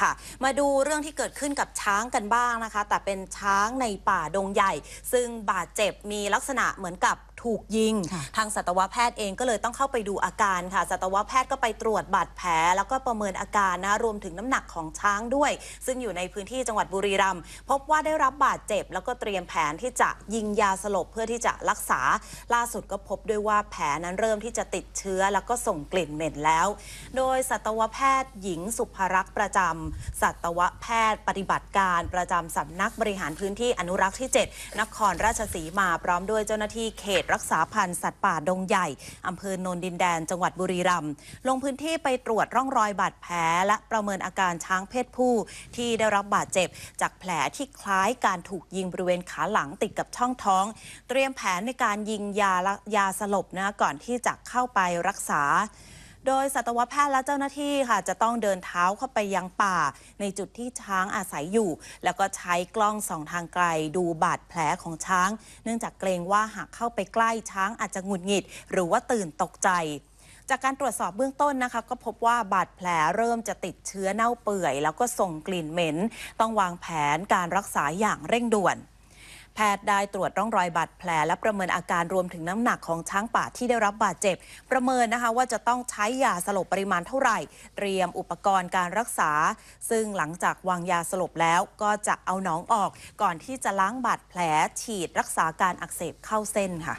ค่ะ มาดูเรื่องที่เกิดขึ้นกับช้างกันบ้างนะคะ แต่เป็นช้างในป่าดงใหญ่ ซึ่งบาดเจ็บมีลักษณะเหมือนกับถูกยิงค่ะทางสัตวแพทย์เองก็เลยต้องเข้าไปดูอาการค่ะ สัตวแพทย์ก็ไปตรวจบาดแผล แล้วก็ประเมินอาการนะรวมถึงน้ำหนักของช้างด้วย ซึ่งอยู่ในพื้นที่จังหวัดบุรีรัมย์พบว่าได้รับบาดเจ็บ แล้วก็เตรียมแผนที่จะยิงยาสลบเพื่อที่จะรักษา ล่าสุดก็พบด้วยว่าแผลนั้นเริ่มที่จะติดเชื้อ แล้วก็ส่งกลิ่นเหม็นแล้ว โดยสัตวแพทย์หญิงสุภรักษ์ประจำสัตวแพทย์ปฏิบัติการประจำสำนักบริหารพื้นที่อนุรักษ์ที่ 7 นครราชสีมาพร้อมด้วยเจ้าหน้าที่เขตรักษาพันธุ์สัตว์ป่าดงใหญ่อำเภอโนนดินแดนจังหวัดบุรีรัมย์ลงพื้นที่ไปตรวจร่องรอยบาดแผลและประเมินอาการช้างเพศผู้ที่ได้รับบาดเจ็บ จากแผลที่คล้ายการถูกยิงบริเวณขาหลังติดกับช่องท้อง เตรียมแผนในการยิงยายาสลบนะก่อนที่จะเข้าไปรักษา โดยสัตวแพทย์และเจ้าหน้าที่ค่ะ จะต้องเดินเท้าเข้าไปยังป่า ในจุดที่ช้างอาศัยอยู่ แล้วก็ใช้กล้องส่องทางไกลดูบาดแผลของช้าง เนื่องจากเกรงว่าหากเข้าไปใกล้ช้างอาจจะหงุดหงิด หรือว่าตื่นตกใจจากการตรวจสอบเบื้องต้นนะคะ ก็พบว่าบาดแผลเริ่มจะติดเชื้อเน่าเปื่อย แล้วก็ส่งกลิ่นเหม็น ต้องวางแผนการรักษาอย่างเร่งด่วน แพทย์ได้ตรวจร่องรอยบาดแผล และประเมินอาการรวมถึงน้ำหนักของช้างป่าที่ได้รับบาดเจ็บ ประเมินนะคะว่าจะต้องใช้ยาสลบปริมาณเท่าไหร่ เตรียมอุปกรณ์การรักษา ซึ่งหลังจากวางยาสลบแล้วก็จะเอาน้องออก ก่อนที่จะล้างบาดแผลฉีดรักษาการอักเสบเข้าเส้นค่ะ